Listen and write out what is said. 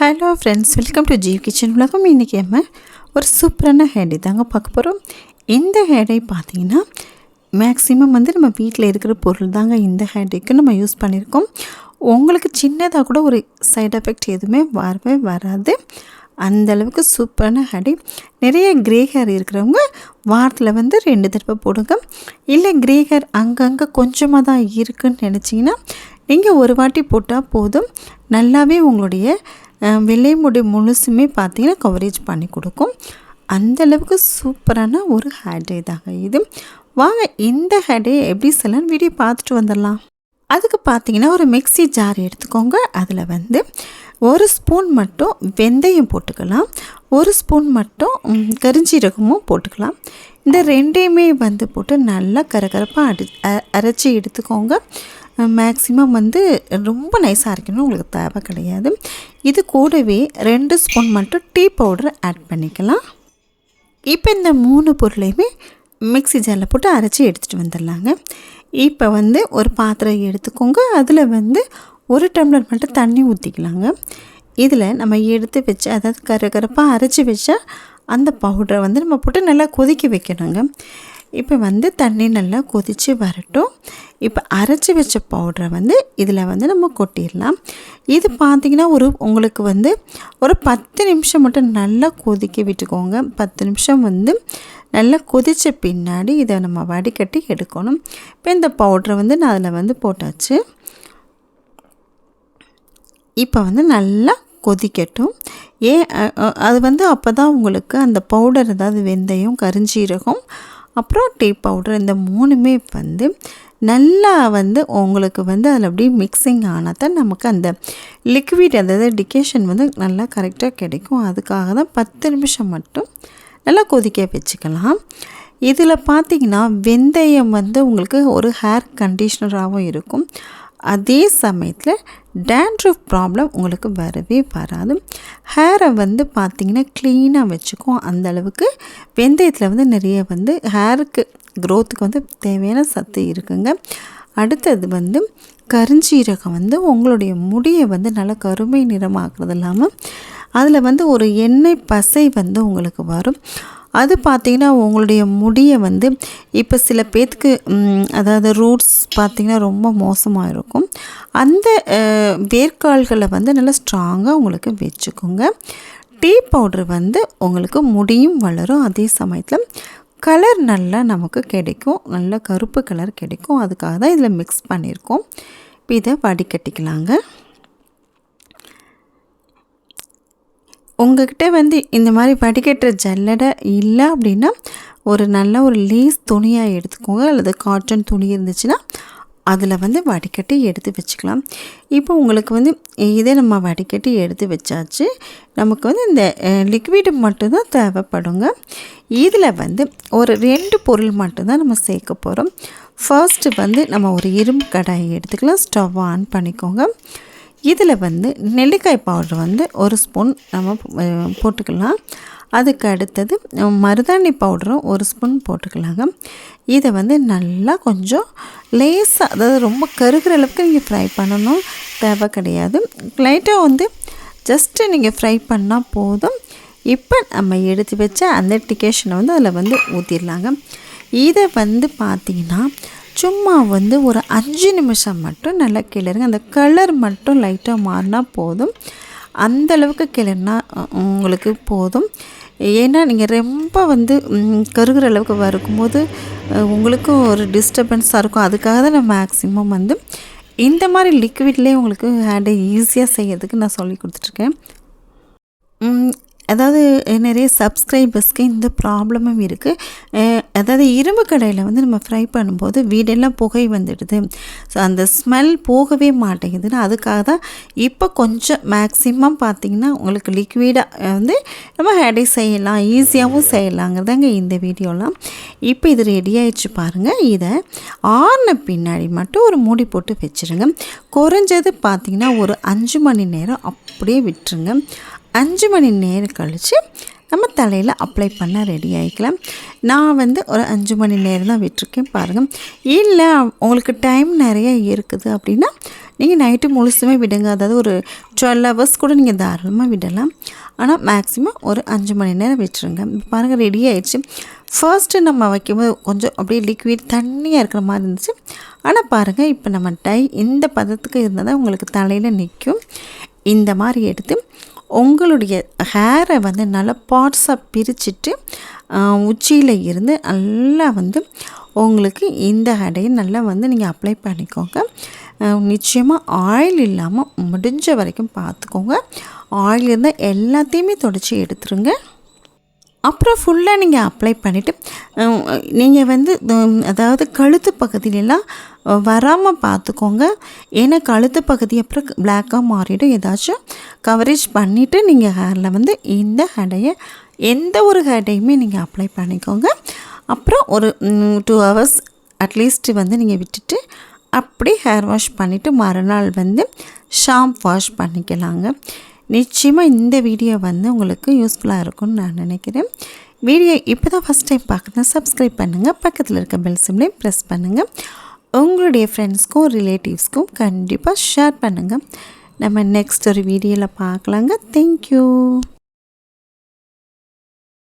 Hello friends welcome to Jeev kitchen உலகம் இன்றைக்கி நம்ம ஒரு சூப்பரான ஹேடை தாங்க பார்க்க போகிறோம் இந்த ஹேடை பார்த்தீங்கன்னா மேக்ஸிமம் வந்து நம்ம வீட்டில் இருக்கிற பொருள் தாங்க இந்த ஹேடைக்கு நம்ம யூஸ் பண்ணியிருக்கோம். உங்களுக்கு சின்னதாக கூட ஒரு சைட் எஃபெக்ட் எதுவுமே வரவே வராது. அந்தளவுக்கு சூப்பரான ஹேடை நிறைய கிரே ஹேர் இருக்கிறவங்க வாரத்தில் வந்து ரெண்டு தடவை போடுங்க. இல்லை கிரே ஹேர் அங்கங்கே கொஞ்சமாக தான் இருக்குன்னு நினச்சிங்கன்னா நீங்கள் ஒரு வாட்டி போட்டால் போதும். நல்லாவே உங்களுடைய வெள்ளை முடி முழுசுமே பார்த்தீங்கன்னா கவரேஜ் பண்ணி கொடுக்கும். அந்தளவுக்கு சூப்பரான ஒரு ஹேர் டே தாங்க இது. வாங்க இந்த ஹேர் டே எப்படி சொல்லலாம்னு வீடியோ பார்த்துட்டு வந்துடலாம். அதுக்கு பார்த்தீங்கன்னா ஒரு மிக்ஸி ஜார் எடுத்துக்கோங்க. அதில் வந்து ஒரு ஸ்பூன் மட்டும் வெந்தயம் போட்டுக்கலாம். ஒரு ஸ்பூன் மட்டும் கரிஞ்சீரகமும் போட்டுக்கலாம். இந்த ரெண்டையுமே வந்து போட்டு நல்லா கரகரப்பாக அடி அரைச்சி எடுத்துக்கோங்க. மேக்ஸிமம் வந்து ரொம்ப நைஸாக அரைக்கணும். உங்களுக்கு தேவை கிடையாது. இது கூடவே ரெண்டு ஸ்பூன் மட்டும் டீ பவுடர் ஆட் பண்ணிக்கலாம். இப்போ இந்த மூணு பொருளையுமே மிக்ஸி ஜாரில் போட்டு அரைச்சி எடுத்துகிட்டு வந்துடலாங்க. இப்போ வந்து ஒரு பாத்திரம் எடுத்துக்கோங்க. அதில் வந்து ஒரு டம்ளர் மட்டும் தண்ணி ஊற்றிக்கலாங்க இதில் நம்ம எடுத்து வச்சு அதாவது கரகரப்பாக அரைச்சி வச்சா அந்த பவுடரை வந்து நம்ம போட்டு நல்லா கொதிக்க வைக்கணுங்க. இப்போ வந்து தண்ணி நல்லா கொதித்து வரட்டும். இப்போ அரைச்சி வச்ச பவுடரை வந்து இதில் வந்து நம்ம கொட்டிடலாம். இது பார்த்திங்கன்னா ஒரு உங்களுக்கு வந்து ஒரு பத்து நிமிஷம் மட்டும் நல்லா கொதிக்க விட்டுக்கோங்க. பத்து நிமிஷம் வந்து நல்லா கொதித்த பின்னாடி இதை நம்ம வடிகட்டி எடுக்கணும். இப்போ இந்த பவுடரை வந்து நான் அதில் வந்து போட்டாச்சு. இப்போ வந்து நல்லா கொதிக்கட்டும். ஏன் அது வந்து அப்போ தான் உங்களுக்கு அந்த பவுடர் அதாவது வெந்தயம் கரிஞ்சீரகம் அப்புறம் டீ பவுடர் இந்த மூணுமே வந்து நல்லா வந்து உங்களுக்கு வந்து அதில் அப்படியே மிக்சிங் ஆனால் தான் நமக்கு அந்த லிக்விட் அதாவது டிகேஷன் வந்து நல்லா கரெக்டாக கிடைக்கும். அதுக்காக தான் பத்து நிமிஷம் மட்டும் நல்லா கொதிக்க வச்சுக்கலாம். இதில் பார்த்தீங்கன்னா வெந்தயம் வந்து உங்களுக்கு ஒரு ஹேர் கண்டிஷ்னராகவும் இருக்கும். அதே சமயத்தில் டேண்ட்ரூஃப் ப்ராப்ளம் உங்களுக்கு வரவே வராது. ஹேரை வந்து பார்த்திங்கன்னா க்ளீனாக வச்சுக்கும். அந்த அளவுக்கு வெந்தயத்தில் வந்து நிறைய வந்து ஹேருக்கு க்ரோத்துக்கு வந்து தேவையான சத்து இருக்குங்க. அடுத்தது வந்து கருஞ்சீரகம் வந்து உங்களுடைய முடியை வந்து நல்லா கருமை நிறமாக்குறது இல்லாமல் அதில் வந்து ஒரு எண்ணெய் பசை வந்து உங்களுக்கு வரும். அது பார்த்திங்கன்னா உங்களுடைய முடியை வந்து இப்போ சில பேர்த்துக்கு அதாவது ரூட்ஸ் பார்த்திங்கன்னா ரொம்ப மோசமாக இருக்கும் அந்த வேர்க்கால்களை வந்து நல்லா ஸ்ட்ராங்காக உங்களுக்கு வச்சுக்கோங்க. டீ பவுடர் வந்து உங்களுக்கு முடியும் வளரும். அதே சமயத்தில் கலர் நல்லா நமக்கு கிடைக்கும். நல்ல கருப்பு கலர் கிடைக்கும். அதுக்காக தான் இதில் மிக்ஸ் பண்ணியிருக்கோம். இப்போ இதை வடிகட்டிக்கலாங்க. உங்ககிட்ட வந்து இந்த மாதிரி வடிகட்டுற ஜல்லடை இல்லை அப்படின்னா ஒரு நல்ல ஒரு லேஸ் துணியாக எடுத்துக்கோங்க. அல்லது காட்டன் துணி இருந்துச்சுன்னா அதில் வந்து வடிகட்டி எடுத்து வச்சுக்கலாம். இப்போ உங்களுக்கு வந்து இதே நம்ம வடிகட்டி எடுத்து வச்சாச்சு. நமக்கு வந்து இந்த லிக்விடு மட்டும்தான் தேவைப்படுங்க. இதில் வந்து ஒரு ரெண்டு பொருள் மட்டும்தான் நம்ம சேர்க்க போகிறோம் ஃபர்ஸ்ட்டு வந்து நம்ம ஒரு இரும்பு கடாயை எடுத்துக்கலாம். ஸ்டவ் ஆன் பண்ணிக்கோங்க. இதில் வந்து நெல்லிக்காய் பவுடர் வந்து ஒரு ஸ்பூன் நம்ம போட்டுக்கலாம். அதுக்கு அடுத்தது மருதாணி பவுடரும் ஒரு ஸ்பூன் போட்டுக்கலாங்க. இதை வந்து நல்லா கொஞ்சம் லேசாக அதாவது ரொம்ப கருகிற அளவுக்கு நீங்கள் ஃப்ரை பண்ணணும். தேவை கிடையாது. லைட்டாக வந்து ஜஸ்ட்டு நீங்கள் ஃப்ரை பண்ணால் போதும். இப்போ நம்ம எடுத்து வச்ச அந்த டிகேஷனை வந்து அதில் வந்து ஊற்றிடலாங்க இதை வந்து பார்த்தீங்கன்னா சும்மா வந்து ஒரு அஞ்சு நிமிஷம் மட்டும் நல்லா கிளறுங்க அந்த கலர் மட்டும் லைட்டாக மாறினா போதும். அந்தளவுக்கு கிளறினா உங்களுக்கு போதும். ஏன்னா நீங்கள் ரொம்ப வந்து கருகிற அளவுக்கு வறுக்கும்போது உங்களுக்கும் ஒரு டிஸ்டர்பன்ஸாக இருக்கும். அதுக்காக தான் நான் மேக்ஸிமம் வந்து இந்த மாதிரி லிக்விட்லேயே உங்களுக்கு ஹேண்டை ஈஸியாக செய்யறதுக்கு நான் சொல்லி கொடுத்துட்ருக்கேன் அதாவது நிறைய சப்ஸ்கிரைபர்ஸ்க்கு இந்த ப்ராப்ளமும் இருக்குது அதாவது இரும்பு கடையில் வந்து நம்ம ஃப்ரை பண்ணும்போது வீடெல்லாம் புகை வந்துடுது. ஸோ அந்த ஸ்மெல் போகவே மாட்டேங்குதுன்னு அதுக்காக தான் இப்போ கொஞ்சம் மேக்ஸிமம் பார்த்திங்கன்னா உங்களுக்கு லிக்விடாக வந்து நம்ம ஹேடை செய்யலாம். ஈஸியாகவும் செய்யலாங்கிறதாங்க இந்த வீடியோலாம். இப்போ இது ரெடி ஆயிடுச்சு பாருங்கள் இதை ஆறின பின்னாடி மட்டும் ஒரு மூடி போட்டு வச்சுருங்க. குறைஞ்சது பார்த்திங்கன்னா ஒரு அஞ்சு மணி நேரம் அப்படியே விட்டுருங்க. அஞ்சு மணி நேரம் கழித்து நம்ம தலையில் அப்ளை பண்ண ரெடி ஆகிக்கலாம் நான் வந்து ஒரு அஞ்சு மணி நேரம் தான் விட்டுருக்கேன் பாருங்கள் இல்லை உங்களுக்கு டைம் நிறைய இருக்குது அப்படின்னா நீங்கள் நைட்டு முழுசுமே விடுங்க. அதாவது ஒரு டுவெல் ஹவர்ஸ் கூட நீங்கள் தாராளமாக விடலாம். ஆனால் மேக்ஸிமம் ஒரு அஞ்சு மணி நேரம் விட்டுருங்க. பாருங்கள் ரெடி ஆகிடுச்சு ஃபர்ஸ்ட்டு நம்ம வைக்கும்போது கொஞ்சம் அப்படியே லிக்விட் தண்ணியாக இருக்கிற மாதிரி இருந்துச்சு. ஆனால் பாருங்கள் இப்போ நம்ம டை இந்த பதத்துக்கு இருந்தால் தான் உங்களுக்கு தலையில் நிற்கும் இந்த மாதிரி எடுத்து உங்களுடைய ஹேரை வந்து நல்லா பார்ட்ஸாக பிரிச்சுட்டு உச்சியில் இருந்து நல்லா வந்து உங்களுக்கு இந்த ஹேடையை நல்லா வந்து நீங்கள் அப்ளை பண்ணிக்கோங்க. நிச்சயமாக ஆயில் இல்லாமல் முடிஞ்ச வரைக்கும் பார்த்துக்கோங்க ஆயில் இருந்தால் எல்லாத்தையுமே தொடச்சி எடுத்துருங்க. அப்புறம் ஃபுல்லாக நீங்கள் அப்ளை பண்ணிவிட்டு நீங்கள் வந்து அதாவது கழுத்து பகுதியிலலாம் வராமல் பார்த்துக்கோங்க ஏன்னா கழுத்து பகுதி அப்புறம் பிளாக்காக மாறிடும். ஏதாச்சும் கவரேஜ் பண்ணிவிட்டு நீங்கள் ஹேரில் வந்து இந்த ஹேடையை எந்த ஒரு ஹேடையுமே நீங்கள் அப்ளை பண்ணிக்கோங்க. அப்புறம் ஒரு டூ ஹவர்ஸ் அட்லீஸ்ட் வந்து நீங்கள் விட்டுட்டு அப்படியே ஹேர் வாஷ் பண்ணிவிட்டு மறுநாள் வந்து ஷாம்ப் வாஷ் பண்ணிக்கலாங்க. நிச்சயமாக இந்த வீடியோ வந்து உங்களுக்கு யூஸ்ஃபுல்லாக இருக்கும்னு நான் நினைக்கிறேன். வீடியோ இப்போ தான் ஃபஸ்ட் டைம் பார்க்குறேன் சப்ஸ்கிரைப் பண்ணுங்கள் பக்கத்தில் இருக்க பெல் சிம்லையும் ப்ரெஸ் பண்ணுங்கள் உங்களுடைய ஃப்ரெண்ட்ஸ்க்கும் ரிலேட்டிவ்ஸ்க்கும் கண்டிப்பாக ஷேர் பண்ணுங்கள் நம்ம நெக்ஸ்ட் ஒரு வீடியோவில் பார்க்கலாங்க. தேங்க்யூ